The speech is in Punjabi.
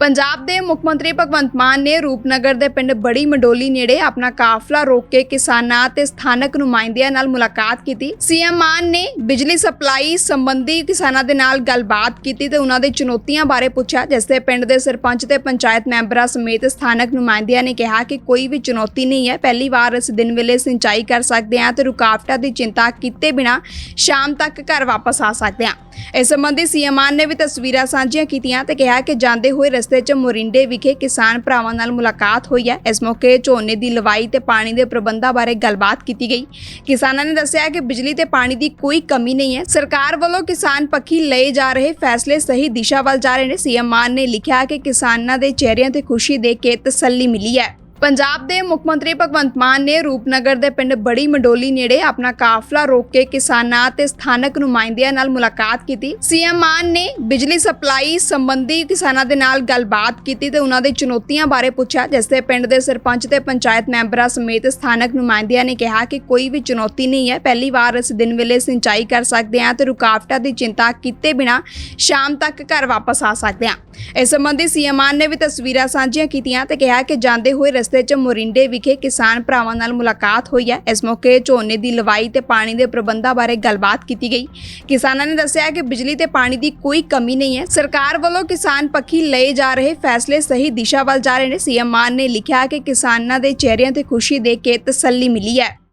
ਪੰਜਾਬ ਦੇ ਮੁੱਖ ਮੰਤਰੀ ਭਗਵੰਤ ਮਾਨ ਨੇ ਰੂਪਨਗਰ ਦੇ ਪਿੰਡ ਬੜੀ ਮੰਡੋਲੀ ਨੇੜੇ ਆਪਣਾ ਕਾਫਲਾ ਰੋਕ ਕੇ ਕਿਸਾਨਾਂ ਤੇ ਸਥਾਨਕ ਨੁਮਾਇੰਦਿਆਂ ਨਾਲ ਮੁਲਾਕਾਤ ਕੀਤੀ। ਸੀਐਮ ਮਾਨ ਨੇ ਬਿਜਲੀ ਸਪਲਾਈ ਸੰਬੰਧੀ ਕਿਸਾਨਾਂ ਦੇ ਨਾਲ ਗੱਲਬਾਤ ਕੀਤੀ ਤੇ ਉਹਨਾਂ ਦੇ ਚੁਣੌਤੀਆਂ ਬਾਰੇ ਪੁੱਛਿਆ, ਜਿਸ ਤੇ ਪਿੰਡ ਦੇ ਸਰਪੰਚ ਤੇ ਪੰਚਾਇਤ ਮੈਂਬਰਾਂ ਸਮੇਤ ਸਥਾਨਕ ਨੁਮਾਇੰਦਿਆਂ ਨੇ ਕਿਹਾ ਕਿ ਕੋਈ ਵੀ ਚੁਣੌਤੀ ਨਹੀਂ ਹੈ, ਪਹਿਲੀ ਵਾਰ ਅਸੀਂ ਦਿਨ ਵੇਲੇ ਸਿੰਚਾਈ ਕਰ ਸਕਦੇ ਹਾਂ ਤੇ ਰੁਕਾਵਟਾਂ ਦੀ ਚਿੰਤਾ ਕੀਤੇ ਬਿਨਾ ਸ਼ਾਮ ਤੱਕ ਘਰ ਵਾਪਸ ਆ ਸਕਦੇ ਹਾਂ। ਇਸ ਸੰਬੰਧੀ ਸੀਐਮ ਮਾਨ ਨੇ ਵੀ ਤਸਵੀਰਾਂ ਸਾਂਝੀਆਂ ਕੀਤੀਆਂ ਤੇ ਕਿਹਾ ਕਿ ਜਾਂਦੇ ਹੋਏ ਰਸਤੇ 'ਚ ਮੋਰਿੰਡੇ ਵਿਖੇ ਕਿਸਾਨ ਭਰਾਵਾਂ ਨਾਲ ਮੁਲਾਕਾਤ ਹੋਈ ਹੈ। ਇਸ ਮੌਕੇ ਝੋਨੇ ਦੀ ਲਵਾਈ ਤੇ ਪਾਣੀ ਦੇ ਪ੍ਰਬੰਧਾਂ ਬਾਰੇ ਗੱਲਬਾਤ ਕੀਤੀ ਗਈ। ਕਿਸਾਨਾਂ ਨੇ ਦੱਸਿਆ ਕਿ ਬਿਜਲੀ ਤੇ ਪਾਣੀ ਦੀ ਕੋਈ ਕਮੀ ਨਹੀਂ ਹੈ। ਸਰਕਾਰ ਵੱਲੋਂ ਕਿਸਾਨ ਪੱਖੀ ਲਏ ਜਾ ਰਹੇ ਫੈਸਲੇ ਸਹੀ ਦਿਸ਼ਾ ਵੱਲ ਜਾ ਰਹੇ ਨੇ। ਸੀਐਮ ਮਾਨ ਨੇ ਲਿਖਿਆ ਕਿ ਕਿਸਾਨਾਂ ਦੇ ਚਿਹਰਿਆਂ ਤੇ ਖੁਸ਼ੀ ਦੇਖ ਕੇ ਤਸੱਲੀ ਮਿਲੀ ਹੈ। ਪੰਜਾਬ ਦੇ ਮੁੱਖ ਮੰਤਰੀ ਭਗਵੰਤ ਮਾਨ ਨੇ ਰੂਪਨਗਰ ਦੇ ਪਿੰਡ ਬੜੀ ਮੰਡੋਲੀ ਨੇੜੇ ਆਪਣਾ ਕਾਫਲਾ ਰੋਕ ਕੇ ਕਿਸਾਨਾਂ ਤੇ ਸਥਾਨਕ ਨੁਮਾਇੰਦਿਆਂ ਨਾਲ ਮੁਲਾਕਾਤ ਕੀਤੀ। ਸੀਐਮ ਮਾਨ ਨੇ ਬਿਜਲੀ ਸਪਲਾਈ ਸੰਬੰਧੀ ਕਿਸਾਨਾਂ ਦੇ ਨਾਲ ਗੱਲਬਾਤ ਕੀਤੀ ਤੇ ਉਹਨਾਂ ਦੇ ਚੁਣੌਤੀਆਂ ਬਾਰੇ ਪੁੱਛਿਆ, ਜਿਸ ਤੇ ਪਿੰਡ ਦੇ ਸਰਪੰਚ ਤੇ ਪੰਚਾਇਤ ਮੈਂਬਰਾਂ ਸਮੇਤ ਸਥਾਨਕ ਨੁਮਾਇੰਦਿਆਂ ਨੇ ਕਿਹਾ ਕਿ ਕੋਈ ਵੀ ਚੁਣੌਤੀ ਨਹੀਂ ਹੈ, ਪਹਿਲੀ ਵਾਰ ਅਸੀਂ ਦਿਨ ਵੇਲੇ ਸਿੰਚਾਈ ਕਰ ਸਕਦੇ ਹਾਂ ਤੇ ਰੁਕਾਵਟਾਂ ਦੀ ਚਿੰਤਾ ਕੀਤੇ ਬਿਨਾ ਸ਼ਾਮ ਤੱਕ ਘਰ ਵਾਪਸ ਆ ਸਕਦੇ ਹਾਂ। ਇਸ ਸੰਬੰਧੀ ਸੀਐਮ ਮਾਨ ਨੇ ਵੀ ਤਸਵੀਰਾਂ ਸਾਂਝੀਆਂ ਕੀਤੀਆਂ ਤੇ ਕਿਹਾ ਕਿ ਜਾਂਦੇ ਹੋਏ ਰਸਤੇ 'ਚ ਮੋਰਿੰਡੇ ਵਿਖੇ ਕਿਸਾਨ ਭਰਾਵਾਂ ਨਾਲ ਮੁਲਾਕਾਤ ਹੋਈ ਹੈ। ਇਸ ਮੌਕੇ ਝੋਨੇ ਦੀ ਲਵਾਈ ਤੇ ਪਾਣੀ ਦੇ ਪ੍ਰਬੰਧਾਂ ਬਾਰੇ ਗੱਲਬਾਤ ਕੀਤੀ ਗਈ। ਕਿਸਾਨਾਂ ਨੇ ਦੱਸਿਆ ਕਿ ਬਿਜਲੀ ਤੇ ਪਾਣੀ ਦੀ ਕੋਈ ਕਮੀ ਨਹੀਂ ਹੈ। ਸਰਕਾਰ ਵੱਲੋਂ ਕਿਸਾਨ ਪੱਖੀ ਲਏ ਜਾ ਰਹੇ ਫੈਸਲੇ ਸਹੀ ਦਿਸ਼ਾ ਵੱਲ ਜਾ ਰਹੇ ਨੇ। ਸੀਐਮ ਮਾਨ ਨੇ ਲਿਖਿਆ ਕਿ ਕਿਸਾਨਾਂ ਦੇ ਚਿਹਰਿਆਂ ਤੇ ਖੁਸ਼ੀ ਦੇਖ ਕੇ ਤਸੱਲੀ ਮਿਲੀ ਹੈ।